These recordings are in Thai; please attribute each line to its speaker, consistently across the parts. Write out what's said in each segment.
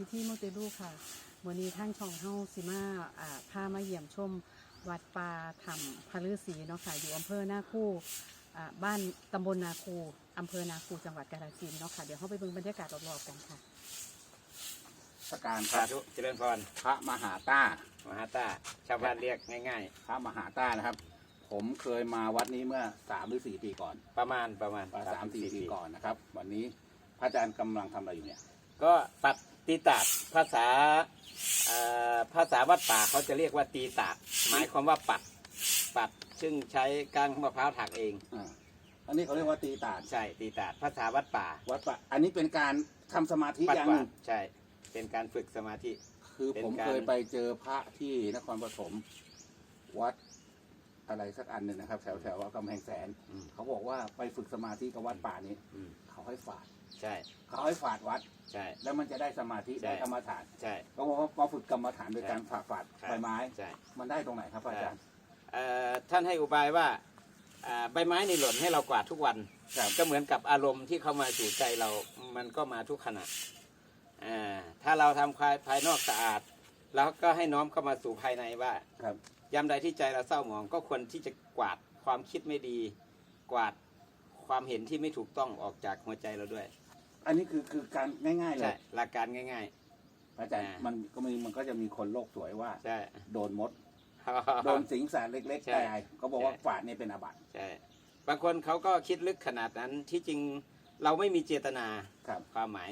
Speaker 1: พิธีมุเตลูค่ะวันนี้ท่านช่องเฮาสิมาอ่าพามาเยี่ยมชมวัดป่าธรรมพระฤาษีเนาะค่ะ อยู่อำเภอนาคูอ่าบ้านตำบลนาคูอำเภอนาคูจังหวัดกาฬสินธุ์เนาะค่ะ เดี๋ยวเข้าไปเบิ่งบรรยากาศรอบๆกันค่ะ
Speaker 2: สการพ
Speaker 3: สา
Speaker 2: ระ
Speaker 3: ธุเจริญพร
Speaker 2: พระมหาต้าม
Speaker 3: หาต้าชาวบ้านเรียกง่าย
Speaker 2: พระมหาต้านะครับ ผมเคยมาวัดนี้เมื่อสามหรือสี่ปีก่อน
Speaker 3: ๆ ประมาณประมาณ
Speaker 2: สามสี่ปีก่อนนะครับ วันนี้พระอาจารย์กำลังทำอะไรอยู่เนี่ย
Speaker 3: ก็ปัด ตีตาดภาษาเอ่อภาษาวัดป่าเขาจะเรียกว่าตีตาดหมายความว่าปัดปัดซึ่งใช้ก้างมะพร้าวถักเอง
Speaker 2: อ่าอันนี้เขาเรียกว่าตีตาด
Speaker 3: ใช่ตีตาดภาษาวัดป่า
Speaker 2: วัดปะอันนี้เป็นการทำสมาธิ
Speaker 3: ปัด
Speaker 2: อย่าง
Speaker 3: ก
Speaker 2: ห
Speaker 3: วา
Speaker 2: นึ่
Speaker 3: ด
Speaker 2: ง
Speaker 3: ใช่ เป็นการฝึกสมาธิ
Speaker 2: คือ
Speaker 3: เป็น
Speaker 2: ผม
Speaker 3: การ
Speaker 2: เคยไปเจอพระที่นครปฐมวัด อะไรสักอันหนึ่งนะครับ แถวแถวๆกำแพงแสน
Speaker 3: อืม
Speaker 2: เขาบอกว่าไปฝึกสมาธิกับวัดป่านี้
Speaker 3: อืม
Speaker 2: เขาให้ฝาด
Speaker 3: ใช่
Speaker 2: เขาให้ฝาดวัด
Speaker 3: ใช่
Speaker 2: แล้วมันจะได้สมาธิ
Speaker 3: ใช่
Speaker 2: ได้กรรมฐาน
Speaker 3: ใช่
Speaker 2: เขาบอกว่าพอฝึกกรรมฐานโดยการฝาดฝาด
Speaker 3: ใช่
Speaker 2: ใบไม้
Speaker 3: ใช่
Speaker 2: มันได้ตรงไหนครับอาจารย์
Speaker 3: เอ่อท่านให้อุบายว่าอ่าใบไม้ในหล่นให้เรากวาดทุกวัน
Speaker 2: ครับ
Speaker 3: ก็เหมือนกับอารมณ์ที่เข้ามาสู่ใจเรา มันก็มาทุกขณะอ่าถ้าเราทำภายภายนอกสะอาด แล้วก็ให้น้อมเข้ามาสู่ภายในว่า
Speaker 2: ครับ
Speaker 3: ยามใดที่ใจเราเศร้าหมองก็ควรที่จะกวาดความคิดไม่ดี กวาดความเห็นที่ไม่ถูกต้องออกจากหัวใจเราด้วย
Speaker 2: อันนี้คือคือการง่ายๆเล
Speaker 3: ใช่
Speaker 2: ย
Speaker 3: หลักการง่าย
Speaker 2: อาจารย์
Speaker 3: อ่ามั
Speaker 2: มันก็มีมันก็จะมีคนโลกสวยว่า
Speaker 3: ๆ ใช่
Speaker 2: โดนมด โดนสิงสารเล็กๆ
Speaker 3: ใช่
Speaker 2: ตายเขาบอกว่า
Speaker 3: ใช่
Speaker 2: ฝาดเนี่ยเป็นอาบัติ
Speaker 3: ใช่บางคนเขาก็คิดลึกขนาดนั้นที่จริงเราไม่มีเจตนา
Speaker 2: ครับ
Speaker 3: ความหมาย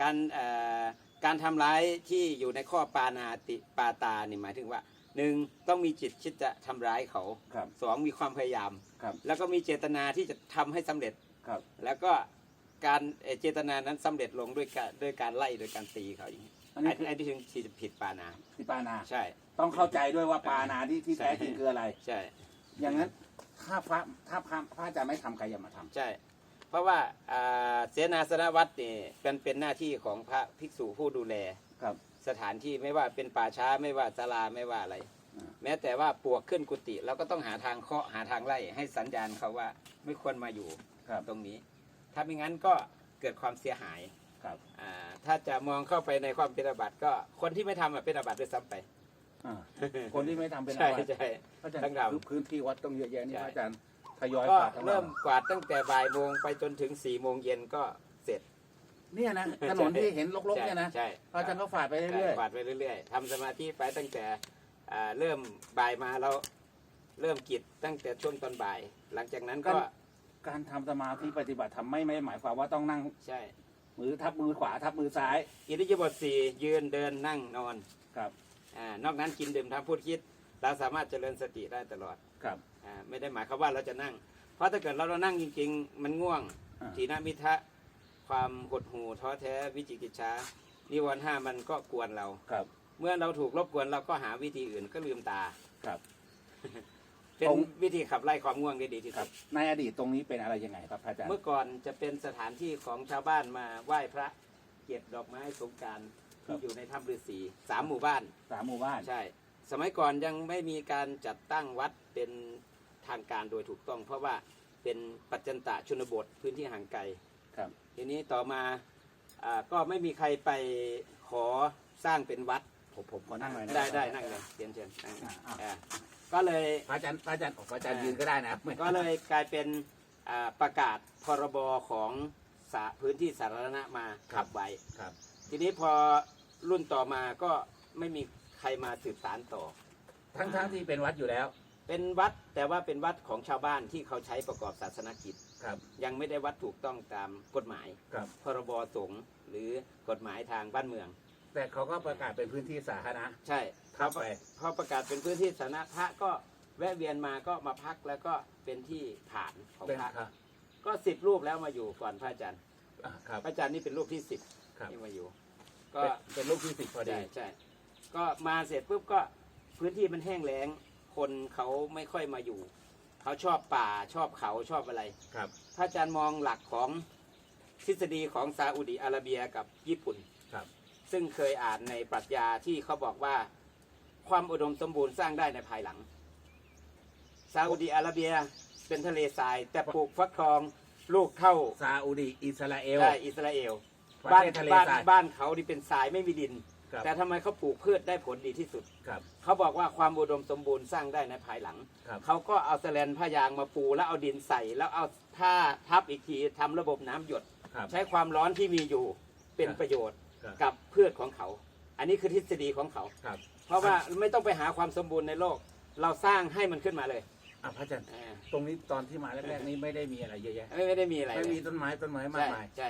Speaker 3: การเอ่อการทำร้ายที่อยู่ในข้อปานาติปาตานี่หมายถึงว่า หนึ่งต้องมีจิตคิดจะทำร้ายเขา
Speaker 2: ครับ
Speaker 3: สองมีความพยายาม
Speaker 2: ครับ
Speaker 3: แล้วก็มีเจตนาที่จะทำให้สำเร็จ
Speaker 2: ครับ
Speaker 3: แล้วก็การเอ่อเจตนานั้นสำเร็จลงด้วยการด้วยการไล่โดยการตีเขาอย่างนี้
Speaker 2: อันนี้
Speaker 3: ไอ้
Speaker 2: คือ
Speaker 3: ไอ้ที่ถึงที่จะผิดปานา
Speaker 2: ที่ปานา
Speaker 3: ใช่
Speaker 2: ต้องเข้าใจด้วยว่าปานาที่ที่
Speaker 3: ใช่
Speaker 2: แท้จริงคืออะไร
Speaker 3: ใช่
Speaker 2: อย่างนั้นถ้าพระถ้าพระพระจะไม่ทำใครอย่ามาทำ
Speaker 3: ใช่ เพราะว่าอ่าเสนาสนวัตรนี่เป็นเป็นหน้าที่ของพระภิกษุผู้ดูแล
Speaker 2: ครับ
Speaker 3: สถานที่ไม่ว่าเป็นป่าช้าไม่ว่าศาลาไม่ว่าอะไร
Speaker 2: อ่า
Speaker 3: แม้แต่ว่าปลวกขึ้นกุฏิเราก็ต้องหาทางเคาะหาทางไล่ให้สัญญาณเขาว่าไม่ควรมาอยู่
Speaker 2: ครับ
Speaker 3: ตรงนี้ ถ้าไม่งั้นก็เกิดความเสียหาย
Speaker 2: ครับ
Speaker 3: อ่าถ้าจะมองเข้าไปในความเป็นอาบัติก็คนที่ไม่ทำอะเป็นอาบัติด้วยซ้ำไป
Speaker 2: อ่าคนที่ไม่ทำเป็นอา
Speaker 3: ใช่
Speaker 2: บัติ
Speaker 3: ใช่
Speaker 2: พระอาจาร
Speaker 3: ต้อง
Speaker 2: ย์
Speaker 3: ทำ
Speaker 2: คือพื้นที่วัดต้องเยอะแยะนี่
Speaker 3: ใช่
Speaker 2: พระอาจารย์ทยอย
Speaker 3: ก็
Speaker 2: ฝาดทั้งวัน
Speaker 3: เริ่มกวาดตั้งแต่บ่ายโมงไปจนถึงสี่โมงเย็นก็ เสร็จ
Speaker 2: เนี่ยนะถนนที่เห็นรกๆเนี่ยนะ
Speaker 3: ใช่
Speaker 2: พระอาจารย์ก็ฝาดไป
Speaker 3: ใช่
Speaker 2: เรื่อย
Speaker 3: กวาดไปเรื่อยๆทำสมาธิไปตั้งแต่อ่าเริ่มบ่ายมาเราเริ่มกิจตั้งแต่ช่วงตอนบ่าย หลังจากนั้นก็
Speaker 2: ๆการทำสมาธิปฏิบัติทำไม่ไม่ได้หมายความว่าต้องนั่ง
Speaker 3: ใช่
Speaker 2: มือทับมือขวาทับมือซ้าย
Speaker 3: อิริยาบถสี่ยืนเดินนั่งนอน
Speaker 2: ครับ
Speaker 3: อ่านอกนั้นกินดื่มทำพูดคิด เราสามารถเจริญสติได้ตลอด
Speaker 2: ครับ
Speaker 3: อ่าไม่ได้หมายความว่าเราจะนั่ง เพราะถ้าเกิดเราเรานั่งจริง ๆ มันง่วง
Speaker 2: อ่า
Speaker 3: ทีนามิทะ ความหดหู่ท้อแท้วิจิกิจฉานิวรณ์ห้ามันก็กวนเรา
Speaker 2: ครับ
Speaker 3: เมื่อเราถูกรบกวนเราก็หาวิธีอื่นก็ลืมตา
Speaker 2: ครับ
Speaker 3: เป็น
Speaker 2: ผม
Speaker 3: วิธีขับไล่ความง่วงได้ดีที่
Speaker 2: ครั
Speaker 3: สุ
Speaker 2: บ
Speaker 3: ด
Speaker 2: ในอดีตตรงนี้เป็นอะไรยังไงครับพระอาจารย์
Speaker 3: เมื่อก่อนจะเป็นสถานที่ของชาวบ้านมาไหว้พระเก็บดอกไม้สงกราร
Speaker 2: ครั
Speaker 3: ที่
Speaker 2: บ
Speaker 3: อยู่ในถ้ำฤาษีสามหมู่บ้าน
Speaker 2: สามหมู่บ้าน
Speaker 3: ใช่ สมัยก่อนยังไม่มีการจัดตั้งวัดเป็นทางการโดยถูกต้อง เพราะว่าเป็นปัจจันตะชนบทพื้นที่ห่างไกล
Speaker 2: ครับ
Speaker 3: ทีนี้ต่อมาอ่าก็ไม่มีใครไปขอสร้างเป็นวัด
Speaker 2: ผมผมขอนั่งหน่อยนะ
Speaker 3: ได้ได้นั่งเลยเชิญเชิญนั่ง
Speaker 2: อ่าอ่า
Speaker 3: อ่าก็เลย
Speaker 2: พระอาจารย์พระอาจารย์พระอาจารย์ยืนก็ได้นะ
Speaker 3: ก็เลยกลายเป็นอ่าประกาศพรบของสาพื้นที่สาธารณะมาขับไว้
Speaker 2: ครับ
Speaker 3: ทีนี้พอรุ่นต่อมาก็ไม่มีใครมาสืบสารต่อ
Speaker 2: ทั้งทั้งที่เป็นวัดอยู่แล้ว
Speaker 3: เป็นวัดแต่ว่าเป็นวัดของชาวบ้านที่เขาใช้ประกอบศาสนกิจ
Speaker 2: ครับ
Speaker 3: ยังไม่ได้วัดถูกต้องตามกฎหมาย
Speaker 2: ครับ
Speaker 3: พรบสงฆ์หรือกฎหมายทางบ้านเมือง
Speaker 2: แต่เขาก็ประกาศเป็นพื้นที่สาธารณะ
Speaker 3: ใช่
Speaker 2: เข้าไป
Speaker 3: พอประกาศเป็นพื้นที่สาธารณะพระก็แวะเวียนมาก็มาพักแล้วก็เป็นที่ผ่านของ
Speaker 2: เป็น
Speaker 3: พระ
Speaker 2: ครับ
Speaker 3: ก็สิบรูปแล้วมาอยู่ก่อนพระอาจารย์
Speaker 2: อ่าครับ
Speaker 3: พระอาจารย์นี่เป็นรูปที่สิบ
Speaker 2: ครับ
Speaker 3: ที่มาอยู่ ก็
Speaker 2: เป็นเป็นลูกที่สิบพอดี
Speaker 3: ใช่ใช่ก็มาเสร็จปุ๊บก็พื้นที่มันแห้งแล้ง คนเขาไม่ค่อยมาอยู่ เขาชอบป่าชอบเขาชอบอะไร
Speaker 2: ครับ
Speaker 3: พระอาจารย์มองหลักของทฤษฎีของซาอุดิอาระเบียกับญี่ปุ่น
Speaker 2: ครับ
Speaker 3: ซึ่งเคยอ่านในปรัชญาที่เขาบอกว่าความอุดมสมบูรณ์สร้างได้ในภายหลัง ซาอุดิอาระเบียเป็นทะเลทราย แต่ปลูกฟักทองลูกเท่า
Speaker 2: ซาอุดีอิสราเอล
Speaker 3: ได้อิสราเอล
Speaker 2: ประ
Speaker 3: บ้าน
Speaker 2: เทศทะเล
Speaker 3: บ้าน
Speaker 2: ทราย
Speaker 3: บ้านเขานี่เป็นทรายไม่มีดิน
Speaker 2: ครับ
Speaker 3: แต่ทำไมเขาปลูกพืชได้ผลดีที่สุด
Speaker 2: ครับ
Speaker 3: เขาบอกว่าความอุดมสมบูรณ์สร้างได้ในภายหลัง
Speaker 2: ครับ
Speaker 3: เขาก็เอาแสแลนผ้ายางมาปูแล้วเอาดินใส่แล้วเอาผ้าทับอีกทีทำระบบน้ำหยด
Speaker 2: ครับ
Speaker 3: ใช้ความร้อนที่มีอยู่เป็น
Speaker 2: ครับ
Speaker 3: ประโยชน์
Speaker 2: ครับ
Speaker 3: กับพืชของเขา อันนี้คือทฤษฎีของเขา
Speaker 2: ครับ
Speaker 3: เพราะว่าไม่ต้องไปหาความสมบูรณ์ในโลก เราสร้างให้มันขึ้นมาเลย
Speaker 2: อะพระอาจารย์
Speaker 3: อ่า
Speaker 2: ตรงนี้ตอนที่มาแรกๆนี้ไม่ได้มีอะไรเยอะแยะ
Speaker 3: ไม่ไม่ได้มีอะไร
Speaker 2: ไม่
Speaker 3: เลย
Speaker 2: มีต้นไม้ต้นไม้มาก
Speaker 3: ใช่
Speaker 2: มาย
Speaker 3: ใช่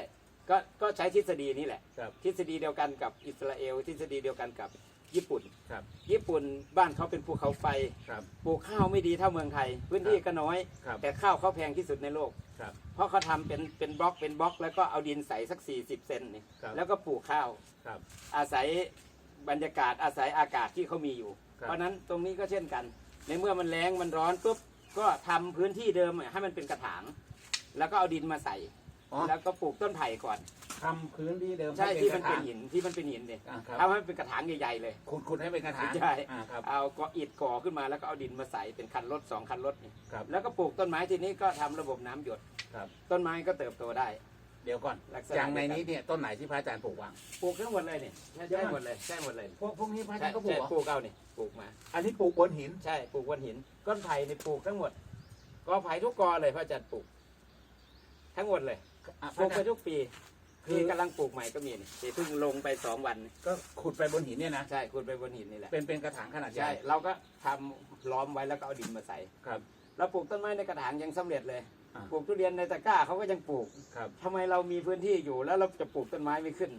Speaker 3: ก็ก็ใช้ทฤษฎีนี้แหละ
Speaker 2: ครับ
Speaker 3: ทฤษฎีเดียวกันกับอิสราเอล ทฤษฎีเดียวกันกับญี่ปุ่น
Speaker 2: ครับ
Speaker 3: ญี่ปุ่นบ้านเขาเป็นภูเขาไฟ
Speaker 2: ครับ
Speaker 3: ปลูกข้าวไม่ดีเท่าเมืองไทย พื้นที่ก็น้อย
Speaker 2: ครับ
Speaker 3: แต่ข้าวเขาแพงที่สุดในโลก
Speaker 2: ครับ
Speaker 3: เพราะเขาทำเป็นเป็นบล็อกเป็นบล็อก แล้วก็เอาดินใส่สัก 40 เซนนี่
Speaker 2: ครับ
Speaker 3: แล้วก็ปลูกข้าว
Speaker 2: ครับ
Speaker 3: อาศัยบรรยากาศอาศัยอากาศที่เขามีอยู่
Speaker 2: ครับ
Speaker 3: เพราะฉะนั้นตรงนี้ก็เช่นกัน ในเมื่อมันแรงมันร้อนปุ๊บก็ทำพื้นที่เดิมให้มันเป็นกระถาง แล้วก็เอาดินมาใส่
Speaker 2: อ๋อ
Speaker 3: แล้วก็ปลูกต้นไผ่ก่อน
Speaker 2: ทำพื้นที่เดิม
Speaker 3: ใช่
Speaker 2: ให้
Speaker 3: ที่มัน
Speaker 2: กระ
Speaker 3: เป็น
Speaker 2: ถาง
Speaker 3: หินที่มันเป็นหินเนี่ย
Speaker 2: อ่าครับ
Speaker 3: ทำให้มันเป็นกระถางใหญ่ๆเลย
Speaker 2: ขุดขุดให้เป็นกระถาง
Speaker 3: ใช่
Speaker 2: อ่าครับ
Speaker 3: เอาก็อิฐก่อขึ้นมาแล้วก็เอาดินมาใส่เป็นคันรถสองคันรถนี่
Speaker 2: ครับ
Speaker 3: แล้วก็ปลูกต้นไม้ทีนี้ก็ทำระบบน้ำหยด
Speaker 2: ครับ
Speaker 3: ต้นไม้ก็เติบโตได้
Speaker 2: เดี๋ยวก่อน
Speaker 3: ลักษณะ
Speaker 2: อย่างในนี้เนี่ยต้นไหนที่พระอาจารย์ปลูกวาง
Speaker 3: ปลูกทั้งหมดเลยเนี่ยใช่
Speaker 2: เดี๋ยว
Speaker 3: ใช่
Speaker 2: ก่อน
Speaker 3: หมดเลยใช่หมดเลย
Speaker 2: พวกพวกนี้พระอา
Speaker 3: ใช่
Speaker 2: จารย์ก็ปลูก
Speaker 3: ใช่
Speaker 2: เหรอ
Speaker 3: ปลูกเอาเนี่ยปลูกมา
Speaker 2: อันนี้ปลูกบนหิน
Speaker 3: ใช่ปลูกบนหินก้อนไผ่ในปลูกทั้งหมดกอไผ่ทุกกอเลยพระอาจารย์ปลูก ทั้งหมดเลย
Speaker 2: อะพ
Speaker 3: ปลู
Speaker 2: ระ
Speaker 3: ก
Speaker 2: อา
Speaker 3: ไป
Speaker 2: จารย์
Speaker 3: ทุกปี
Speaker 2: คือ
Speaker 3: ที่กำลังปลูกใหม่ก็มีนี่ที่เพิ่งลงไปสองวันนี่
Speaker 2: ก็ขุดไปบนหินเนี่ยนะ
Speaker 3: ใช่คุณไปบนหินนี่แหละ
Speaker 2: เป็นเป็นกระถางขนาดให
Speaker 3: ใช่
Speaker 2: ญ่
Speaker 3: เราก็ทำล้อมไว้แล้วก็เอาดินมาใส่
Speaker 2: ครับ
Speaker 3: เราปลูกต้นไม้ในกระถางยังสำเร็จเลย
Speaker 2: อ่า
Speaker 3: ปลูกทุเรียนในตะกร้าเขาก็ยังปลูก
Speaker 2: ครับ
Speaker 3: ทำไมเรามีพื้นที่อยู่แล้วเราจะปลูกต้นไม้ไม่ขึ้น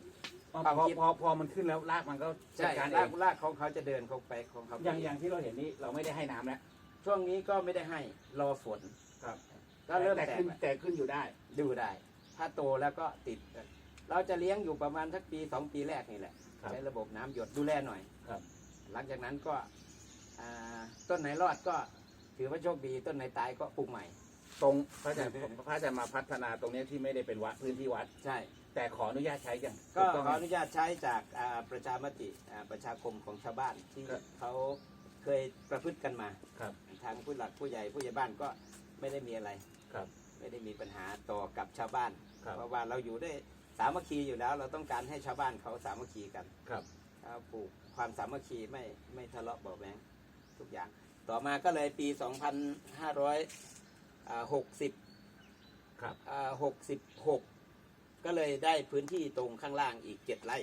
Speaker 2: พอ
Speaker 3: ความ
Speaker 2: พอ
Speaker 3: คิด
Speaker 2: พอพอมันขึ้นแล้วรากมันก็จั
Speaker 3: ใช่
Speaker 2: ดการเอ
Speaker 3: ราก
Speaker 2: ง
Speaker 3: รากของเขาจะเดินเขาไปของเขา
Speaker 2: อย่างอย่างที่เราเห็นนี้เราไม่ได้ให้น้ำแล้ว
Speaker 3: ช่วงนี้ก็ไม่ได้ให้รอฝน
Speaker 2: ครับ
Speaker 3: ก็เริ่ม
Speaker 2: แต่
Speaker 3: แตก
Speaker 2: ขึ้น
Speaker 3: แล้ว
Speaker 2: แต่ขึ้นอยู่ได้
Speaker 3: ดูได้ ถ้าโตแล้วก็ติด เราจะเลี้ยงอยู่ประมาณสักปีสองปีแรกนี่แหละ
Speaker 2: ครับ
Speaker 3: ใช้ระบบน้ำหยดดูแลหน่อย
Speaker 2: ครับ
Speaker 3: หลังจากนั้นก็อ่าต้นไหนรอดก็ถือว่าโชคดีต้นไหนตายก็ปลูกใหม่
Speaker 2: ตรงพระอาจารย์พระอาจารย์มาพัฒนาตรงเนี้ยที่ไม่ได้เป็นวัดพื้นที่วัด
Speaker 3: ใช่
Speaker 2: แต่ขออนุญาตใช้ยัง
Speaker 3: ก็
Speaker 2: ถูต้อง
Speaker 3: ขออนุญาตใช้จากอ่าประชามติอ่าประชาคมของชาวบ้านที่
Speaker 2: ครับ
Speaker 3: เขาเคยประพฤติกันมา
Speaker 2: ครับ
Speaker 3: ทางผู้หลักผู้ใหญ่ผู้ใหญ่บ้านก็ไม่ได้มีอะไร
Speaker 2: ครับ
Speaker 3: ไม่ได้มีปัญหาต่อกับชาวบ้าน
Speaker 2: ครับ
Speaker 3: เพราะว่าเราอยู่ได้สามัคคีอยู่แล้ว เราต้องการให้ชาวบ้านเขาสามัคคีกัน
Speaker 2: ครับ
Speaker 3: เอาปลูกความสามัคคีไม่ไม่ทะเลาะเบาะแวงทุกอย่าง ต่อมาก็เลยปี 2560
Speaker 2: ครับ
Speaker 3: อ่า66 ก็เลยได้พื้นที่ตรงข้างล่างอีก7ไร่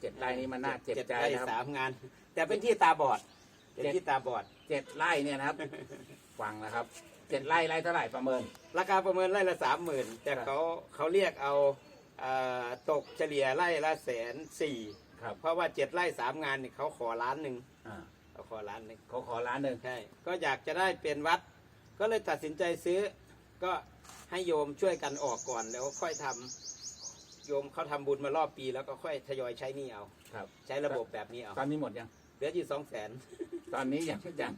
Speaker 2: เจ็ดไร่นี้มันน่าเจ็บใจ
Speaker 3: ไร่
Speaker 2: นะครับ
Speaker 3: สามงาน แต่เป็นที่ตาบอดเป็นที่ตาบอด
Speaker 2: เจ็ดไร่เนี่ยนะครับ ฟังนะครับ เจ็ดไร่ไร่เท่าไหร่ประเมิน
Speaker 3: ราคาประเมินไร่ละสามหมื่นแต่
Speaker 2: ครับ
Speaker 3: เขาเขาเรียกเอาอ่าตกเฉลี่ยไร่ละแสนสี่
Speaker 2: ครับ
Speaker 3: เพราะว่าเจ็ดไร่สามงานนี่เขาขอล้านหนึ่ง
Speaker 2: อ่า
Speaker 3: เขาขอล้านหนึ่ง
Speaker 2: เขาขอล้านหนึ่ง
Speaker 3: ใช่ก็อยากจะได้เป็นวัด ก็เลยตัดสินใจซื้อ ก็ให้โยมช่วยกันออกก่อนแล้วค่อยทำโยมเขาทำบุญมารอบปีแล้วก็ค่อยทยอยใช้หนี่เอา
Speaker 2: ครับ
Speaker 3: ใช้ระบบแบบนี้เอา
Speaker 2: ตอนนี้หมดยัง
Speaker 3: เห ลืออยู่สองแสน
Speaker 2: ตอนนี้ยังยัง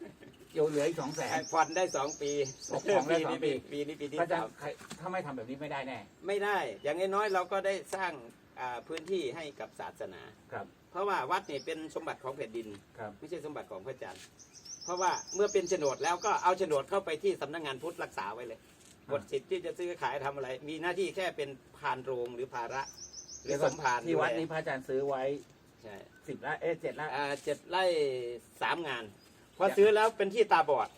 Speaker 2: อยู่เหลืออีกสองแสน
Speaker 3: ผ่อนได้สองปี
Speaker 2: ผ่อนได้สองปี
Speaker 3: ปีนี้ปีที่
Speaker 2: พระอาจาร
Speaker 3: สาม
Speaker 2: ย์ใครถ้าไม่ทำแบบนี้ไม่ได้แน่
Speaker 3: ไม่ได้ อย่างน้อยๆเราก็ได้สร้างอ่าพื้นที่ให้กับศาสนา
Speaker 2: ครับ
Speaker 3: เพราะว่าวัดนี่เป็นสมบัติของแผ่นดิน
Speaker 2: ครับ
Speaker 3: ไม่ใช่สมบัติของพระอาจารย์ เพราะว่าเมื่อเป็นโฉนดแล้วก็เอาโฉนดเข้าไปที่สำนักงานพุทธรักษาไว้เลยบทสิทธิ์ที่จะซื้อขายทำอะไร มีหน้าที่แค่เป็นพานโรงหรือภาระ หรือสมภาร
Speaker 2: ที่วัด
Speaker 3: แล
Speaker 2: นี้พระอาจารย์ซื้อไว้
Speaker 3: ใช่
Speaker 2: สิบไร่เอ๊ะเจ็ดไร่
Speaker 3: อ่าเจ็ดไร่สามงาน พอซื้อแล้วเป็นที่ตาบอด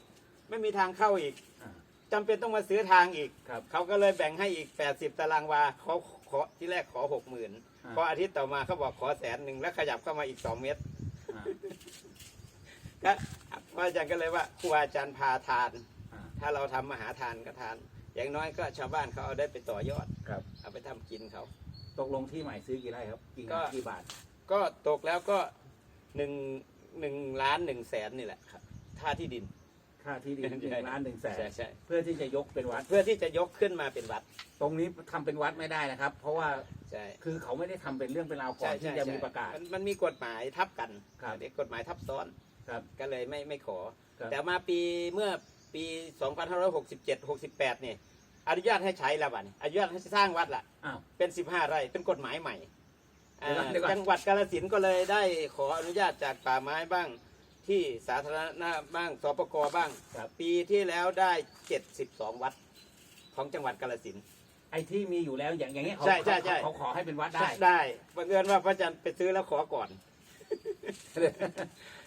Speaker 3: ไม่มีทางเข้าอีก
Speaker 2: อ่า
Speaker 3: จำเป็นต้องมาซื้อทางอีก
Speaker 2: ครับ
Speaker 3: เขาก็เลยแบ่งให้อีก 80 ตารางวาเขาขอที่แรกขอหกหมื่น
Speaker 2: อ่า
Speaker 3: พออาทิตย์ต่อมาเขาบอกขอแสนหนึ่งแล้วขยับเข้ามาอีกสองเมตร
Speaker 2: อ่า
Speaker 3: ก็พระอาจารย์ก็เลยว่าครูอาจารย์พาทาน
Speaker 2: อ่า
Speaker 3: ถ้าเราทำมหาทานก็ทาน อย่างน้อยก็ชาวบ้านเขาเอาได้ไปต่อยอด
Speaker 2: ครับ
Speaker 3: เอาไปทำกินเขา
Speaker 2: ตกลงที่ใหม่ซื้อกี่ไร่ครับกี่
Speaker 3: ก็
Speaker 2: งานกี่บาท
Speaker 3: ก็ตกแล้วก็หนึ่งหนึ่งล้านหนึ่งแสนนี่แหละครับค่าที่ดิน
Speaker 2: ค่าที่ดินหนึ่งล้านหนึ่งแสน
Speaker 3: ใช่ใช่
Speaker 2: เพื่อที่จะยกเป็นวัด
Speaker 3: เพื่อที่จะยกขึ้นมาเป็นวัด
Speaker 2: ตรงนี้ทำเป็นวัดไม่ได้นะครับ เพราะว่า
Speaker 3: ใช่
Speaker 2: คือเขาไม่ได้ทำเป็นเรื่องเป็นราวก่อ
Speaker 3: ใช่
Speaker 2: นที่
Speaker 3: ใช่
Speaker 2: จะ
Speaker 3: ใช่
Speaker 2: มีประกาศ
Speaker 3: มันมันมีกฎหมายทับกัน
Speaker 2: ครับ
Speaker 3: เรียกกฎหมายทับซ้อน
Speaker 2: ครับ
Speaker 3: ก็เลยไม่ไม่ขอ
Speaker 2: ครับ
Speaker 3: แต่มาปีเมื่อปี 2567 68 เนี่ยอนุญาตให้ใช้แล้วบัดนี้อนุญาตให้สร้างวัดละ
Speaker 2: อ้าว
Speaker 3: เป็น 15 ไร่เป็นกฎหมายใหม่อ่า
Speaker 2: เดี๋ยวก่อนเดี๋ยวก่อน
Speaker 3: จังหวัดกาฬสินธุ์ก็เลยได้ขออนุญาตจากป่าไม้บ้าง ที่สาธารณะบ้างสปกบ้าง
Speaker 2: ครับ
Speaker 3: ปีที่แล้วได้ 72 วัดของจังหวัดกาฬสินธุ์
Speaker 2: ไออ้ที่มีอยู่แล้วอย่างอย่างเงี้ยเขา
Speaker 3: ใช่ใช่ใช่
Speaker 2: เขาเขาขอให้เป็นวัดได้
Speaker 3: ได้บังเอิญว่าพระอาจารย์ไปซื้อแล้วขอก่อน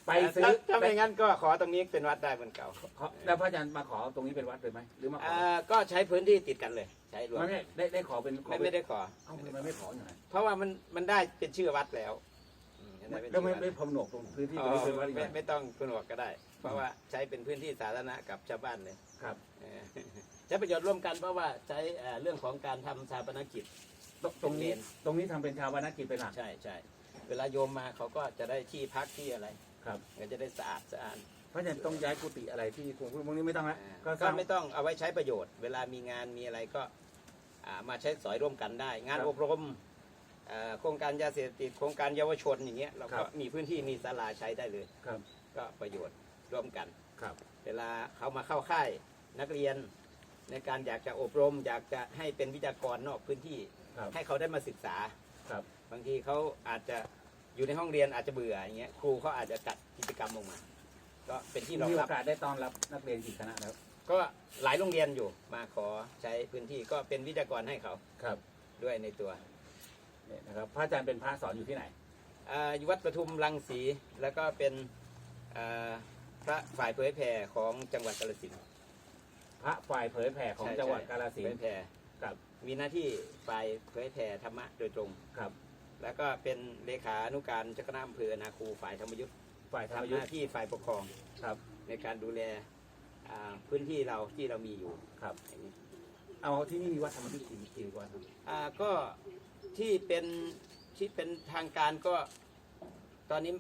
Speaker 2: ไปซื้อ
Speaker 3: ถ้าถ้าไม่งั้นก็ขอตรงนี้เป็นวัดได้เหมือนเก่า
Speaker 2: ขอแล้วพระอาจารย์มาขอตรงนี้เป็นวัดเลยไหมหรือมาขอ
Speaker 3: อ่าก็ใช้พื้นที่ติดกันเลย ใช้รวม
Speaker 2: ไม่ไม่ได้ได้ขอเป็นขอ
Speaker 3: ไม่
Speaker 2: เป็น
Speaker 3: ไม่ได้ขอ
Speaker 2: เอ้าทำไมไม่ขออย่างไร
Speaker 3: เพราะว่ามันมันได้เป็นชื่อวัดแล้วอืมได้เป็น
Speaker 2: แล้วไม่
Speaker 3: ชื่อวัด
Speaker 2: ไม่พมหนวกตรงพื้นที่
Speaker 3: อ๋
Speaker 2: ตรง
Speaker 3: อ
Speaker 2: นี้เป็นวัดอีกไหม
Speaker 3: ไม่ไม่ต้องคุณหนวกก็ได้ เพราะว่าใช้เป็นพื้นที่สาธารณะกับชาวบ้านเลย
Speaker 2: ครับ
Speaker 3: เออใช้ประโยชน์ร่วมกันเพราะว่าใช้เอ่อเรื่องของการทำชาปนกิจ
Speaker 2: ตรงตรงนี้
Speaker 3: เป็นเมน
Speaker 2: ตรงนี้ทำเป็นชาววนากิจเป็นหลัก
Speaker 3: ใช่ใช่เวลาโยมมาเขาก็จะได้ที่พักที่อะไร
Speaker 2: ครับ
Speaker 3: ก็จะได้สะอาดสะอาด
Speaker 2: พระอาจารย์ต้องย้ายกุฏิอะไรที่คงพวกนี้ไม่ต้องละ
Speaker 3: อ่า
Speaker 2: ก็ส
Speaker 3: ก็
Speaker 2: ร้าง
Speaker 3: ไม่ต้องเอาไว้ใช้ประโยชน์ เวลามีงานมีอะไรก็อ่ามาใช้สอยร่วมกันได้ งาน
Speaker 2: ครับ
Speaker 3: อบรมเอ่อโครงการยาเสพติดโครงการเยาวชนอย่างเงี้ยเรา
Speaker 2: ครั
Speaker 3: ก็
Speaker 2: บ
Speaker 3: มีพื้นที่มีศาลาใช้ได้เลย
Speaker 2: ครับ
Speaker 3: ก็ประโยชน์ร่วมกัน
Speaker 2: ครับ
Speaker 3: เวลาเขามาเข้าค่ายนักเรียน ในการอยากจะอบรม อยากจะให้เป็นวิทยากรนอกพื้นที่
Speaker 2: ครับ
Speaker 3: ให้เขาได้มาศึกษา
Speaker 2: ครับ
Speaker 3: บางทีเขาอาจจะอยู่ในห้องเรียนอาจจะเบื่ออย่างเงี้ยครูเขาอาจจะจัดกิจกรรมออกมา ก็เป็นที่รอง
Speaker 2: มีโอ
Speaker 3: รับ
Speaker 2: กาสได้ต้อนรับนักเรียนกี่คณะแล้ว
Speaker 3: ก็หลายโรงเรียนอยู่มาขอใช้พื้นที่ก็เป็นวิทยากรให้เขา
Speaker 2: ครับ
Speaker 3: ด้วยในตัว
Speaker 2: เนี่ยนะครับพระอาจารย์เป็นพระสอนอยู่ที่ไหน
Speaker 3: อ่าอยู่วัดประทุมรังสีแล้วก็เป็นอ่าพระฝ่ายเผยแผ่ของจังหวัดกาฬสินธุ์
Speaker 2: พระฝ่ายเผยแผ่ของ
Speaker 3: ใช่
Speaker 2: จังหวัด
Speaker 3: ใช่
Speaker 2: กาฬสิน
Speaker 3: เผย
Speaker 2: ธุ์
Speaker 3: แผ่
Speaker 2: ครับ
Speaker 3: มีหน้าที่ฝ่ายเผยแผ่ธรรมะโดยตรง
Speaker 2: ครับ
Speaker 3: แล้วก็เป็นเลขานุการเจ้าคณะอำเภอนาคูฝ่ายธรรมยุทธ์
Speaker 2: ฝ่ายธรรม
Speaker 3: ทำห
Speaker 2: ยุท
Speaker 3: น้า
Speaker 2: ธ์
Speaker 3: ที่ฝ่ายปกครอง
Speaker 2: ครับ
Speaker 3: ในการดูแลอ่าพื้นที่เราที่เรามีอยู่
Speaker 2: ครับ
Speaker 3: อย่างนี้
Speaker 2: เอาที่นี่มีวัดธรรมยุทธ์กี่กี่วันครับ
Speaker 3: อ่าก็ที่เป็นที่เป็นทางการก็ตอนนี้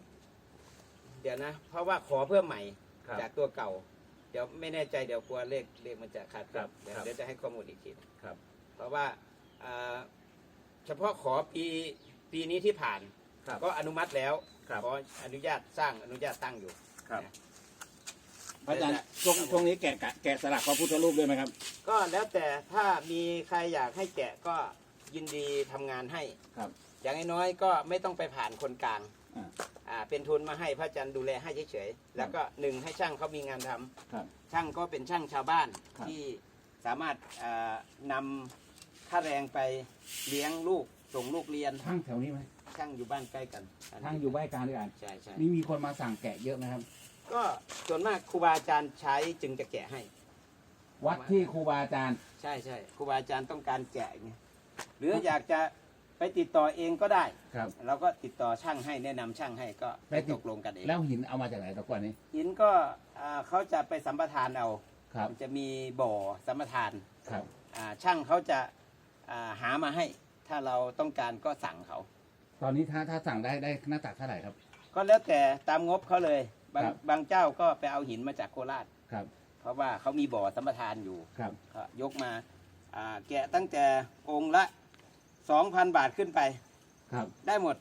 Speaker 3: เดี๋ยวนะ เพราะว่าขอเพิ่มใหม่
Speaker 2: ครับ
Speaker 3: จากตัวเก่า เดี๋ยวไม่แน่ใจเดี๋ยวกลัวเลขเลขมันจะขาด
Speaker 2: ครับ
Speaker 3: เดี๋ยว
Speaker 2: ครับ
Speaker 3: เดี๋ยวจะให้ข้อมูลอีกที
Speaker 2: ครับ
Speaker 3: เพราะว่าอ่าเฉพาะขอปีปีนี้ที่ผ่าน
Speaker 2: ครับ
Speaker 3: ก็อนุมัติแล้ว
Speaker 2: ครับ
Speaker 3: ขออนุญาตสร้างอนุญาตตั้งอยู่
Speaker 2: ครับ
Speaker 3: นะ
Speaker 2: พระอาจารย์ช่วงช่วงนี้แกะกะแกะสลักพระพุทธรูปด้วยไหมครับ
Speaker 3: ก็แล้วแต่ถ้ามีใครอยากให้แกะก็ยินดีทำงานให้
Speaker 2: ครับ
Speaker 3: อย่างน้อยๆก็ไม่ต้องไปผ่านคนกลาง
Speaker 2: อ่า
Speaker 3: อ่าเป็นทุนมาให้พระอาจารย์ดูแลให้เฉยๆแล้วก็หนึ่งให้ช่างเขามีงานทำ
Speaker 2: ครับ
Speaker 3: ช่างก็เป็นช่างชาวบ้าน
Speaker 2: ครับ
Speaker 3: ที่สามารถอ่านำค่าแรงไปเลี้ยงลูกส่งลูกเรียน
Speaker 2: ทั้งแถวนี้ไหม
Speaker 3: ช่างอยู่บ้านใกล้กัน
Speaker 2: ทั้งอยู่ใบ้การด้วยกัน
Speaker 3: ใช่ใช่
Speaker 2: มีมีคนมาสั่งแกะเยอะไหมครับ
Speaker 3: ก็ส่วนมากครูบาอาจารย์ใช้จึงจะแกะให้
Speaker 2: วัดที่ครูบาอาจารย์
Speaker 3: ใช่ใช่ครูบาอาจารย์ต้องการแกะไงหรืออยากจะไปติดต่อเองก็ได้
Speaker 2: ครับ
Speaker 3: เราก็ติดต่อช่างให้แนะนำช่างให้ก็ไป
Speaker 2: ไปติด
Speaker 3: ตกลงกันเอง
Speaker 2: แล้วหินเอามาจากไหนตะกอนนี้
Speaker 3: หินก็อ่าเขาจะไปสัมปทานเอา
Speaker 2: ครับ
Speaker 3: มันจะมีบ่อสัมปทาน
Speaker 2: ครับ
Speaker 3: อ่าช่างเขาจะอ่าหามาให้ ถ้าเราต้องการก็สั่งเขา
Speaker 2: ตอนนี้ถ้าถ้าสั่งได้ได้หน้าตักเท่าไหร่ครับ
Speaker 3: ก็แล้วแต่ตามงบเขาเลย บาง
Speaker 2: ครับ
Speaker 3: บางเจ้าก็ไปเอาหินมาจากโคราช
Speaker 2: ครับ
Speaker 3: เพราะว่าเขามีบ่อสัมปทานอยู่
Speaker 2: ครับ
Speaker 3: ก็ยกมาอ่าแกะตั้งแต่องค์ละ 2,000 บาทขึ้นไป
Speaker 2: ครับ
Speaker 3: ได้หมด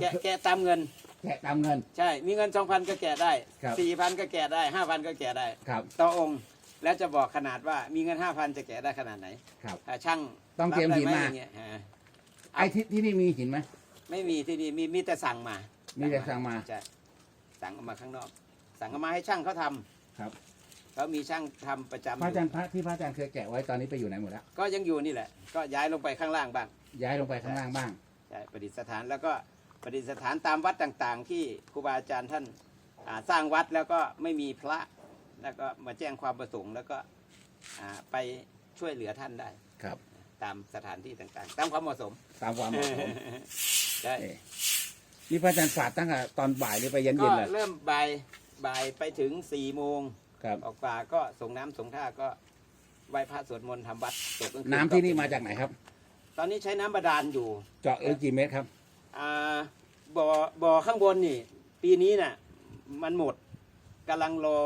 Speaker 3: แกะแกะตามเงิน
Speaker 2: แกะตามเงิน
Speaker 3: ใช่ มีเงิน 2,000 ก็แกะได้
Speaker 2: ครับ
Speaker 3: 4,000 ก็แกะได้ 5,000 ก็แกะได้
Speaker 2: ครับ
Speaker 3: ต่อองค์ แล้วจะบอกขนาดว่ามีเงิน 5,000 จะแกะได้ขนาดไหน
Speaker 2: ครับ
Speaker 3: อ่าช่าง
Speaker 2: ต้องเตรียม
Speaker 3: บได้
Speaker 2: หินมา
Speaker 3: อย่างเงี้ยอ่า
Speaker 2: ไอ้ที่ที่นี่มีหินไหม
Speaker 3: ไม่มีที่นี่มีมีแต่สั่งมา
Speaker 2: มีแต่สั่งมา
Speaker 3: ใช่สั่งเอามาข้างนอก สั่งเอามาให้ช่างเขาทำ
Speaker 2: ครับ
Speaker 3: เขามีช่างทำประจำ
Speaker 2: พระอาจาร
Speaker 3: อยู่
Speaker 2: ย์พระที่พระอาจารย์เคยแกะไว้ตอนนี้ไปอยู่ไหนหมดแล้ว
Speaker 3: ก็ยังอยู่นี่แหละ ก็ย้ายลงไปข้างล่างบ้าง
Speaker 2: ย้ายลงไปข้างล่างบ้าง
Speaker 3: ใช่ประดิษฐานแล้วก็ประดิษฐานตามวัดต่างๆ ที่ครูบาอาจารย์ท่านอ่าสร้างวัดแล้วก็ไม่มีพระแล้วก็มาแจ้งความประสงค์แล้วก็อ่าไปช่วยเหลือท่านได้
Speaker 2: ครับ
Speaker 3: ตามสถานที่ต่างๆ ตามความเหมาะสม
Speaker 2: ตามความเหมาะสม
Speaker 3: ใช่
Speaker 2: เอ่อนี่พระอาจารย์ฝาดตั้งแต่ตอนบ่ายหรือไปเย็น
Speaker 3: ก็
Speaker 2: ๆเลย
Speaker 3: เริ่มบ่ายบ่ายไปถึงสี่โมง
Speaker 2: ครับ
Speaker 3: ออกกว่าก็ส่งน้ำส่งท่าก็ไหว้พระสวดมนต์ทำวัดตกกลางคื
Speaker 2: น้ำที่นี่มาจากไหนครับ
Speaker 3: ตอนนี้ใช้น้ำบาดาลอยู่
Speaker 2: เจาะเอวกี่เมตรครับ
Speaker 3: อ่าบ่อบ่อข้างบนนี่ ปีนี้น่ะ มันหมดกำลังรอ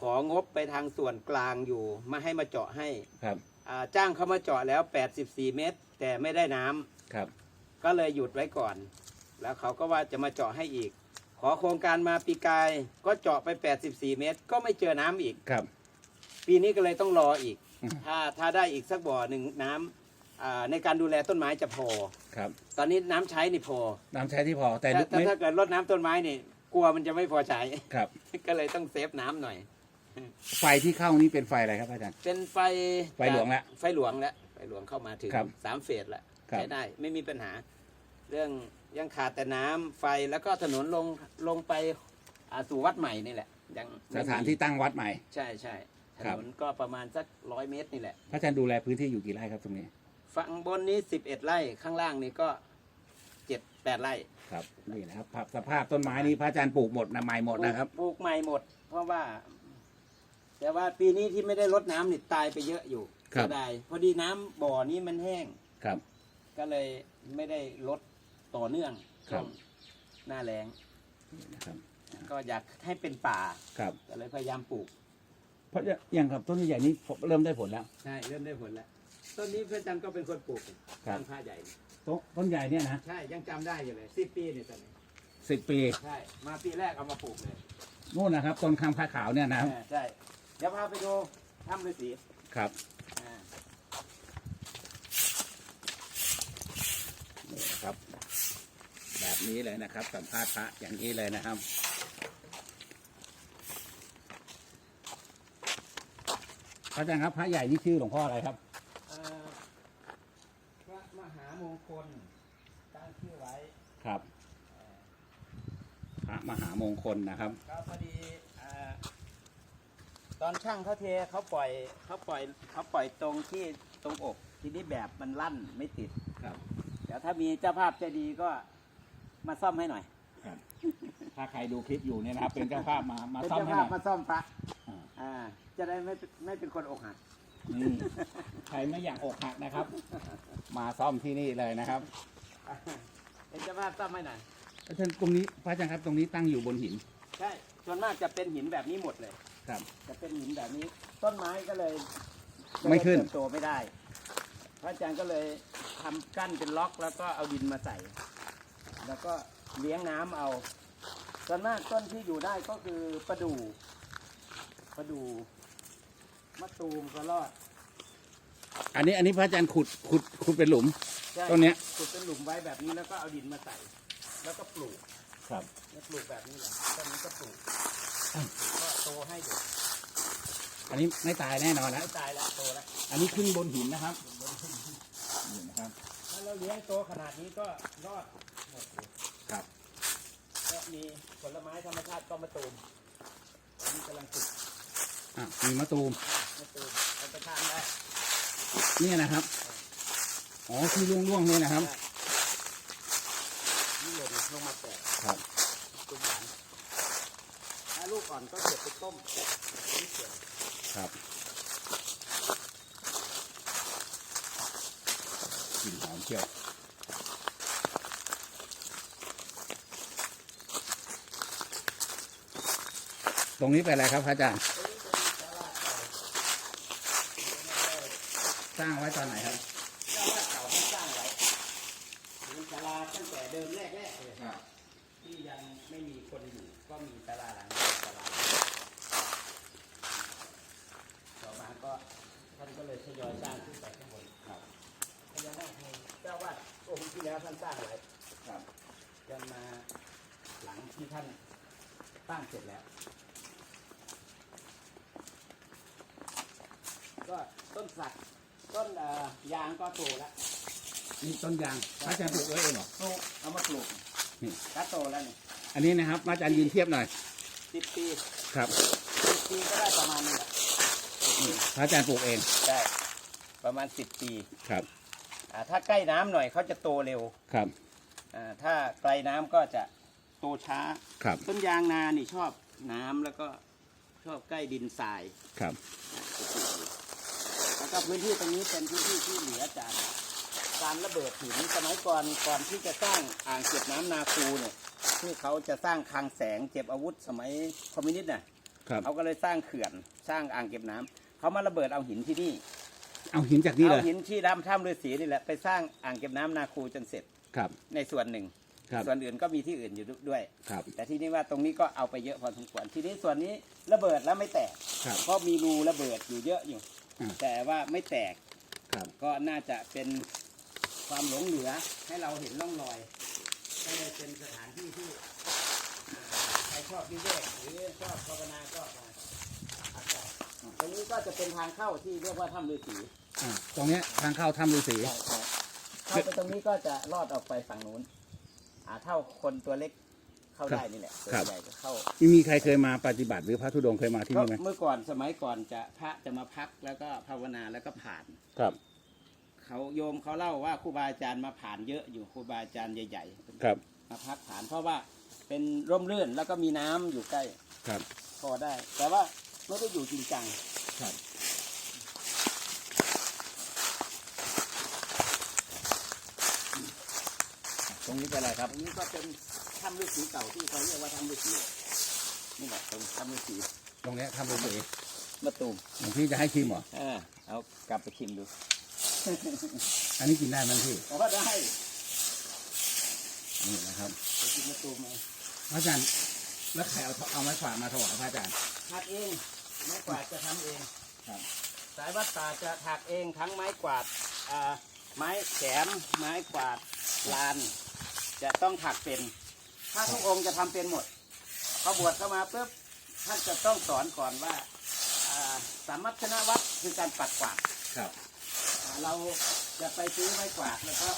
Speaker 3: ของบไปทางส่วนกลางอยู่ มาให้มาเจาะให้
Speaker 2: ครับ
Speaker 3: อ่าจ้างเขามาเจาะแล้ว 84 เมตร แต่ไม่ได้น้ำ
Speaker 2: ครับ
Speaker 3: ก็เลยหยุดไว้ก่อน แล้วเขาก็ว่าจะมาเจาะให้อีก ขอโครงการมาปีกาย ก็เจาะไป 84 เมตร ก็ไม่เจอน้ำอีก
Speaker 2: ครับ
Speaker 3: ปีนี้ก็เลยต้องรออีก
Speaker 2: อืม
Speaker 3: ถ้าถ้าได้อีกสักบ่อหนึ่งน้ำอ่าในการดูแลต้นไม้จะพอ
Speaker 2: ครับ
Speaker 3: ตอนนี้น้ำใช้นี่พอ
Speaker 2: น้ำใช้ที่พอแต่
Speaker 3: แต่
Speaker 2: ลึก
Speaker 3: ถ้า
Speaker 2: ไม่
Speaker 3: ถ้าเกิดรดน้ำต้นไม้นี่ กลัวมันจะไม่พอใช้
Speaker 2: ครับ
Speaker 3: ก็เลยต้องเซฟน้ำหน่อย
Speaker 2: ไฟที่เข้านี่เป็นไฟอะไรครับพระอาจารย์
Speaker 3: เป็นไฟ
Speaker 2: ไฟหลวงแล้ว
Speaker 3: ไฟหลวงแล้วไฟไฟหลวงเข้ามาถึง
Speaker 2: ครับ
Speaker 3: สามเฟสละ
Speaker 2: ครับ
Speaker 3: ใช้ได้ไม่มีปัญหา เรื่องยังขาดแต่น้ำไฟแล้วก็ถนนลงลงไปอ่าสู่วัดใหม่นี่แหละ ยัง
Speaker 2: ส
Speaker 3: ไม่มี
Speaker 2: ถานที่ตั้งวัดใหม่
Speaker 3: ใช่ใช่ถ
Speaker 2: ครับ
Speaker 3: นนก็ประมาณสักร้อยเมตรนี่แหละ
Speaker 2: พระอาจารย์ดูแลพื้นที่อยู่กี่ไร่ครับตรงนี้
Speaker 3: ฝั่งบนนี้สิบเอ็ดไร่ข้างล่างนี่ก็เจ็ดแปดไร่
Speaker 2: ครับนี่นะครับภาพสภาพต้นไม้นี้พระอาจารย์ปลูกหมดนะใหม่หมดนะครับ
Speaker 3: ปลูกใหม่หมด เพราะว่า แต่ว่าปีนี้ที่ไม่ได้รดน้ำนี่ตายไปเยอะอยู่
Speaker 2: ครับ
Speaker 3: เสียดายพอดีน้ำบ่อนี้มันแห้ง
Speaker 2: ครับ
Speaker 3: ก็เลยไม่ได้ลดต่อเนื่อง
Speaker 2: ครับ
Speaker 3: ช่วงหน้าแรง
Speaker 2: นี่นะครับ
Speaker 3: ก็อยากให้เป็นป่า
Speaker 2: ครับ
Speaker 3: ก็เลยพยายามปลูก
Speaker 2: เพราะอย่างครับต้นใหญ่ๆนี้ผมเริ่มได้ผลแล้ว
Speaker 3: ใช่เริ่มได้ผลแล้วต้นนี้พระอาจารย์ก็เป็นคนปลูก
Speaker 2: ครับ
Speaker 3: ต้นผ้าใหญ่
Speaker 2: ต้นต้นใหญ่เนี่ยนะ
Speaker 3: ใช่ยังจำได้อยู่เลยสิบปีเนี่ยตอนนี้
Speaker 2: สิบปี
Speaker 3: ใช่ มาปีแรกเอามาปลูกเลย
Speaker 2: นู่นนะครับต้นคำผ้าขาวเนี่ยนะครับ
Speaker 3: อ่าใช่ เดี๋ยวพาไปดูถ้ำฤาษี
Speaker 2: ครับ
Speaker 3: อ่า
Speaker 2: นี่นะครับ แบบนี้เลยนะครับ สัมภาษณ์พระอย่างนี้เลยนะครับ พระอาจารย์ครับพระใหญ่นี่ชื่อหลวงพ่ออะไรครับ
Speaker 3: เอ่อพระมหามงคลตั้งชื่อไว้
Speaker 2: ครับพระมหามงคลนะครับ
Speaker 3: ก็พอดีเอ่อ ตอนช่างเขาเทเขาปล่อยเขาปล่อยเขาปล่อยตรงที่ตรงอกทีนี้แบบมันลั่นไม่ติด
Speaker 2: ครับ
Speaker 3: เดี๋ยวถ้ามีเจ้าภาพใจดีก็มาซ่อมให้หน่อย
Speaker 2: ครับถ้าใครดูคลิปอยู่เนี่ยนะครับ เป็นเจ้าภาพมามา
Speaker 3: เป็น
Speaker 2: ซ่อม
Speaker 3: เจ้า
Speaker 2: ให้ห
Speaker 3: ภาพ
Speaker 2: น่อย
Speaker 3: มาซ่อมพระ
Speaker 2: อ่า
Speaker 3: อ่าจะได้ไม่ไม่เป็นคนอกหัก
Speaker 2: นี่ใครไม่อยากอกหักนะครับ มาซ่อมที่นี่เลยนะครับ
Speaker 3: อ่าเป็นเจ้าภาพซ่อมให้หน่อย
Speaker 2: อาจารย์ตรงนี้พระอาจารย์ครับตรงนี้ตั้งอยู่บนหิน
Speaker 3: ใช่ส่วนมากจะเป็นหินแบบนี้หมดเลย
Speaker 2: ครับ
Speaker 3: จะเป็นหินแบบนี้ ต้นไม้ก็เลย
Speaker 2: ไม่ขึ้น
Speaker 3: เติบโตไม่ได้ พระอาจารย์ก็เลยทำกั้นเป็นล็อกแล้วก็เอาดินมาใส่ แล้วก็เลี้ยงน้ำเอาส่วนมากต้นที่อยู่ได้ก็คือประดู่ประดู่มะตูมก็รอด
Speaker 2: อันนี้อันนี้พระอาจารย์ขุดขุดขุดเป็นหลุม
Speaker 3: ใช่
Speaker 2: ต้นเนี้ย
Speaker 3: ขุดเป็นหลุมไว้แบบนี้แล้วก็เอาดินมาใส่ แล้วก็ปลูก
Speaker 2: ครับ
Speaker 3: แล้วปลูกแบบนี้แหละต้นนี้ก็ปลูก
Speaker 2: อะ
Speaker 3: ก็โตให้ดู
Speaker 2: อันนี้ไม่ตายแน่นอนนะ
Speaker 3: ไม่ตายแล้วโตแล้ว
Speaker 2: อันนี้ขึ้นบนหินนะครับนี่นะครับ
Speaker 3: ถ้าเราเลี้ยงโตขนาดนี้ก็รอดหมดเลย
Speaker 2: ครับ
Speaker 3: ก็มีผลไม้ธรรมชาติก็มะตูมอันนี้กำลังสุก
Speaker 2: อะมีมะตูม
Speaker 3: มะตูมเอาไปทานได้
Speaker 2: เนี่ยนะครับอ๋อที่ร่วงๆเนี่ยนะครับ
Speaker 3: นี่หล่นลงมาแตก
Speaker 2: ครับ
Speaker 3: ตุ้มหวานถ้า ลูกอ่อนก็เก็บไปต้มนี่เสีย
Speaker 2: ครับกลิ่นหอมเชียวตรงนี้เป็นอะไรครับพระอาจารย์ สร้างไว้ตอนไหนครับ
Speaker 3: เจ้าว่าเก่าที่สร้างไว้เป็นศาลาตั้งแต่เดิมแรกๆเลย ที่ยังไม่มีคนอยู่ก็มีศาลาหลังนี้ศาลาต่อมาก็ท่านก็เลยทยอยสร้างขึ้นไปข้างบน
Speaker 2: ครับ
Speaker 3: พญานาคเองเจ้าวาดองค์ที่แล้วท่านสร้างไว้
Speaker 2: ครับ
Speaker 3: จนมาหลังที่ท่านสร้างเสร็จแล้ว ก็ต้นสักต้นเอ่อยางก็โตแล้ว
Speaker 2: นี่ต้นยางพระอาจารย์ปลูกไว้เองเหรอ
Speaker 3: ปลูกเอามาปลูก
Speaker 2: นี่
Speaker 3: ก็โตแล้วนี่
Speaker 2: อันนี้นะครับพระอาจารย์ยืนเทียบหน่อย
Speaker 3: สิบปี
Speaker 2: ครับ
Speaker 3: สิบปีก็ได้ประมาณนี้แหละ
Speaker 2: นี่พระอาจารย์ปลูกเอง
Speaker 3: ได้ ประมาณสิบปี
Speaker 2: ครับ
Speaker 3: อ่าถ้าใกล้น้ำหน่อยเขาจะโตเร็ว
Speaker 2: ครับ
Speaker 3: อ่าถ้าไกลน้ำก็จะโตช้า
Speaker 2: ครับ
Speaker 3: ต้นยางนานี่ชอบน้ำแล้วก็ชอบใกล้ดินทราย
Speaker 2: ครับ
Speaker 3: แล้วก็พื้นที่ตรงนี้เป็นพื้นที่ที่เหลือจาก การระเบิดหินสมัยก่อนก่อนที่จะสร้างอ่างเก็บน้ำนาคูเนี่ยที่เขาจะสร้างคลังแสงเก็บอาวุธสมัยคอมมิวนิสต์น่ะ
Speaker 2: ครับ
Speaker 3: เขาก็เลยสร้างเขื่อนสร้างอ่างเก็บน้ำเขามาระเบิดเอาหินที่นี่
Speaker 2: เอาหินจากนี่เล
Speaker 3: เอา
Speaker 2: ย
Speaker 3: หินที่ดำถ้ำฤาษีนี่แหละไปสร้างอ่างเก็บน้ำนาคูจนเสร็จ
Speaker 2: ครับ
Speaker 3: ในส่วนหนึ่ง
Speaker 2: ครับ
Speaker 3: ส่วนอื่นก็มีที่อื่นอยู่ด้วย
Speaker 2: ครับ
Speaker 3: แต่ที่นี่ว่าตรงนี้ก็เอาไปเยอะพอสมควรทีนี้ส่วนนี้ระเบิดแล้วไม่แตก
Speaker 2: ครับ
Speaker 3: เพราะมีรูระเบิดอยู่เยอะอยู่
Speaker 2: อ่า
Speaker 3: แต่ว่าไม่แตก
Speaker 2: ครับ
Speaker 3: ก็น่าจะเป็น ความหลงเหลือให้เราเห็นร่องรอยก็เลยเป็นสถานที่ที่ใครชอบวิเวกหรือชอบภาวนาก็มาพักได้ตรงนี้ก็จะเป็นทางเข้าที่เรียกว่าถ้ำฤาษี
Speaker 2: อ่าตรงเนี้ยทางเข้าถ้ำฤาษี
Speaker 3: ใช่ใช่เข้าไปตรงนี้ก็จะลอดออกไปฝั่งนู้นอ่าเท่าคนตัวเล็กเข้าได้นี่แหละตัวใหญ่ก็เข้า
Speaker 2: มีใครเคยมาปฏิบัติหรือพระธุดงค์เคยมาที่
Speaker 3: ก็
Speaker 2: นี่ไหม
Speaker 3: เมื่อก่อนสมัยก่อนจะพระจะมาพักแล้วก็ภาวนาแล้วก็ผ่าน
Speaker 2: ครับ
Speaker 3: เขาโยมเขาเล่าว่าครูบาอาจารย์มาผ่านเยอะอยู่ครูบาอาจารย์ใหญ่
Speaker 2: ครับ
Speaker 3: ๆมาพักผ่านเพราะว่าเป็นร่มรื่นแล้วก็มีน้ำอยู่ใกล้
Speaker 2: ครับ
Speaker 3: พอได้ แต่ว่าไม่ได้อยู่จริงจัง
Speaker 2: ครับตรงนี้เป็นอะไรครับ
Speaker 3: อันนี้ก็เป็นถ้ำฤาษีเก่าที่เขาเรียกว่าถ้ำฤาษีนี่แหละตรงถ้ำฤาษี
Speaker 2: ตรงเนี้ยถ้ำฤาษี
Speaker 3: มะตูม
Speaker 2: หลวงพี่จะให้ชิมเหรอ
Speaker 3: อ่าเอากลับไปชิมดู
Speaker 2: อันนี้กินได้ไหมพี่
Speaker 3: แต่ว่าได้
Speaker 2: นี่นะครับ
Speaker 3: ไปกินมะตูมมา
Speaker 2: พระอาจารย์แล้วใครเอาเอาไม้ขวาดมาถวายพระอาจารย์
Speaker 3: ถักเองไม้กวาดจะทำเอง
Speaker 2: ครับ
Speaker 3: สายวัดป่าจะถักเองทั้งไม้กวาดอ่าไม้แขมไม้กวาดลาน จะต้องถักเป็นถ้าทุกองค์จะทำเป็นหมดพอบวชเข้ามาปุ๊บท่านจะต้องสอนก่อนว่าอ่าสามัชนวัดคือการปัดกวาด
Speaker 2: ครับ
Speaker 3: อ่า เราจะไปซื้อไม้กวาดแล้วก็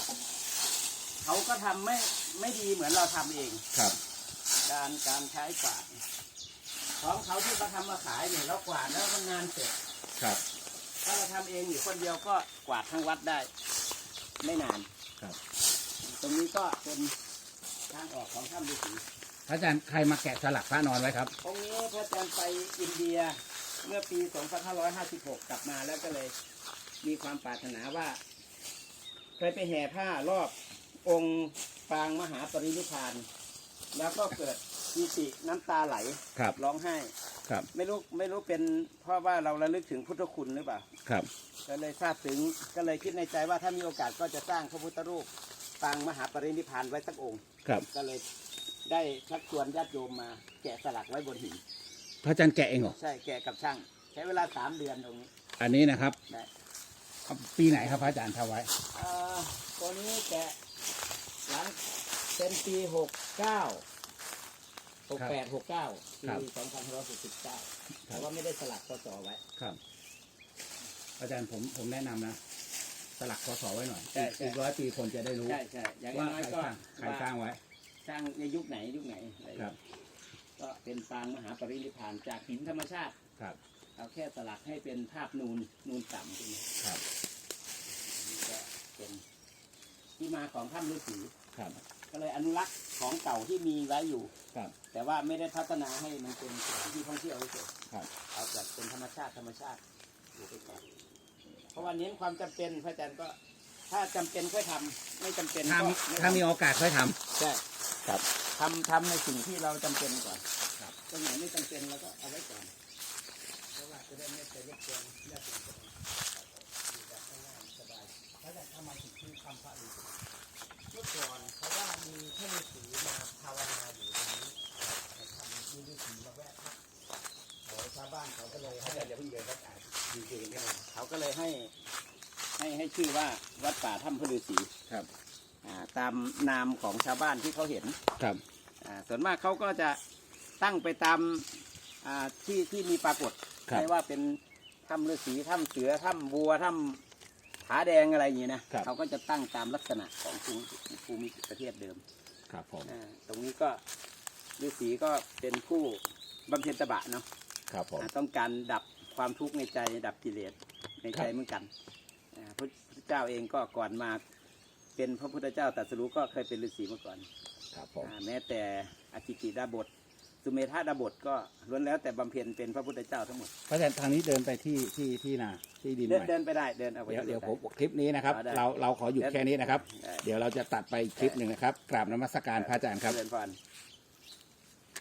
Speaker 3: เขาก็ทำไม่ไม่ดีเหมือนเราทำเอง
Speaker 2: ครับ
Speaker 3: การการใช้กวาดของเขาที่เขาทำมาขายเนี่ยเรากวาดแล้วมันงานเสร็จ
Speaker 2: ครับ
Speaker 3: ถ้าเราทำเองอยู่คนเดียวก็กวาดทั้งวัดได้ ไม่นาน
Speaker 2: ครับ
Speaker 3: ตรงนี้ก็เป็นทางออกของถ้ำฤาษี
Speaker 2: พระอาจารย์ใครมาแกะสลักพระนอนไว้ครับ
Speaker 3: ตรงนี้พระอาจารย์ไปอินเดียเมื่อปี 2556 กลับมาแล้วก็เลย มีความปรารถนาว่าเคยไปแห่ผ้ารอบองค์ปางมหาปรินิพพาน แล้วก็เกิดปีติน้ำตาไหล
Speaker 2: ครับ
Speaker 3: ร้องไห้
Speaker 2: ครับ
Speaker 3: ไม่รู้ไม่รู้เป็นเพราะว่าเราระลึกถึงพุทธคุณหรือเปล่า
Speaker 2: ครับ
Speaker 3: ก็เลยทราบถึงก็เลยคิดในใจว่าถ้ามีโอกาสก็จะสร้างพระพุทธรูปปางมหาปรินิพพานไว้สักองค์
Speaker 2: ครับ
Speaker 3: ก็เลยได้ชักชวนญาติโยมมา แกะสลักไว้บนหิน
Speaker 2: พระอาจารย์แกะเองเหรอ
Speaker 3: ใช่แกะกับช่าง ใช้เวลาสามเดือนตรงนี้
Speaker 2: อันนี้นะครับ
Speaker 3: ได้
Speaker 2: เอา ปีไหนครับพระอาจารย์ทำไว้
Speaker 3: อ่าตัวนี้แกะหลังเป็นปีหกเก้าหกแปดหกเก้า
Speaker 2: ครับ
Speaker 3: ปีสองพันห้าร้อยหกสิบเก้าแต่ว่าไม่ได้สลักพศไว้
Speaker 2: ครับ อาจารย์ผมผมแนะนำนะสลักพศไว้หน่อย
Speaker 3: ใช่ใช่
Speaker 2: อีกร้อยปีคนจะได้รู้
Speaker 3: ใช่ใช่อย่าง
Speaker 2: ว่า
Speaker 3: น้อย
Speaker 2: ใคร
Speaker 3: ก็
Speaker 2: สร้างใครสร้างไว้
Speaker 3: สร้างในยุคไหนยุคไหนอะไรอย่าง
Speaker 2: ครั
Speaker 3: เงี้
Speaker 2: บ
Speaker 3: ยก็เป็นปางมหาปรินิพพานจากหินธรรมชาติ
Speaker 2: ครับ
Speaker 3: เอาแค่สลักให้เป็นภาพนูนนูนต่ำขึ้นมา
Speaker 2: ครับ
Speaker 3: นี่ก็ เป็นที่มาของถ้ำฤาษี
Speaker 2: ครับ
Speaker 3: ก็เลยอนุรักษ์ของเก่าที่มีไว้อยู่
Speaker 2: ครับ
Speaker 3: แต่ว่าไม่ได้พัฒนาให้มันเป็นสถานที่ท่องเที่ยวเฉย
Speaker 2: ครับ
Speaker 3: ๆเอาแบบเป็นธรรมชาติธรรมชาติอยู่ไปก่อนเพราะว่าเน้นความจำเป็นพระอาจารย์ก็ ถ้าจำเป็นค่อยทำไม่จำเป็น
Speaker 2: ถ้า
Speaker 3: ก็
Speaker 2: มี
Speaker 3: ไม่
Speaker 2: ถ้า
Speaker 3: ทำ
Speaker 2: มีโอกาสค่อยทำ
Speaker 3: ใช่
Speaker 2: ครับ
Speaker 3: ทำทำในสิ่งที่เราจำเป็นก่อน
Speaker 2: ครับ
Speaker 3: ตรงไหนไม่จำเป็นเราก็เอาไว้ก่อนเพราะว่าจะได้ไม่ไปรบกวนญาติโยมอยู่แบบง่ายๆสบาย ถ้าจะทำมาถึงที่คำพระฤาษีเมื่อก่อนเพราะว่ามีท่านฤาษีมาภาวนาอยู่ตรงนี้แต่ทำมีฤาษีมาแวะพักเดี๋ยวชาวบ้านเขาก็เลยให้อย่าเพิ่งเดินวัดอ่านดีเเนี่ยเขาก็เลยให้ให้ให้ชื่อว่าวัดป่าถ้ำพระฤาษี
Speaker 2: ครับ
Speaker 3: อ่าตามนามของชาวบ้านที่เขาเห็น
Speaker 2: ครับ
Speaker 3: อ่าส่วนมากเขาก็จะตั้งไปตามอ่าที่ที่มีปรากฏ
Speaker 2: ครับ
Speaker 3: ไม่ว่าเป็นถ้ำฤาษีถ้ำเสือถ้ำบัวถ้ำ ผาแดงอะไรอย่างนี้นะครับ เขาก็จะตั้งตามลักษณะของภูมิภูมิประเทศเดิม
Speaker 2: ครับผม
Speaker 3: อ่าตรงนี้ก็ฤาษีก็เป็นผู้บำเพ็ญตบะเนาะ
Speaker 2: ครับผม
Speaker 3: อ่าต้องการดับความทุกข์ในใจดับกิเลสในใจ
Speaker 2: ครับ
Speaker 3: เหมือนกันอ่าพระพุทธเจ้าเองก็ก่อนมาเป็นพระพุทธเจ้าตรัสรู้ก็เคยเป็นฤาษีมาก่อน
Speaker 2: ครับผม
Speaker 3: อ่าแม้แต่อธิกิดาบท สุเมธาดาบทก็ล้วนแล้วแต่บำเพ็ญเป็นพระพุทธเจ้าทั้งหมด
Speaker 2: พระอาจารย์ทางนี้เดินไปที่ที่ที่นาที่ดิน
Speaker 3: เดิน
Speaker 2: ใหม่
Speaker 3: เดินไปได้เดินเอาไป
Speaker 2: เดี๋ยวเดี๋ยว
Speaker 3: ไผ
Speaker 2: มคลิปนี้นะครับ
Speaker 3: เอาได้
Speaker 2: เราเราขอหยุดแค่นี้นะครับ
Speaker 3: ได้
Speaker 2: เดี๋ยวเราจะตัดไปคลิปหนึ่งนะครับกราบนมัสการพระอาจารย์ครับ
Speaker 3: เดินพร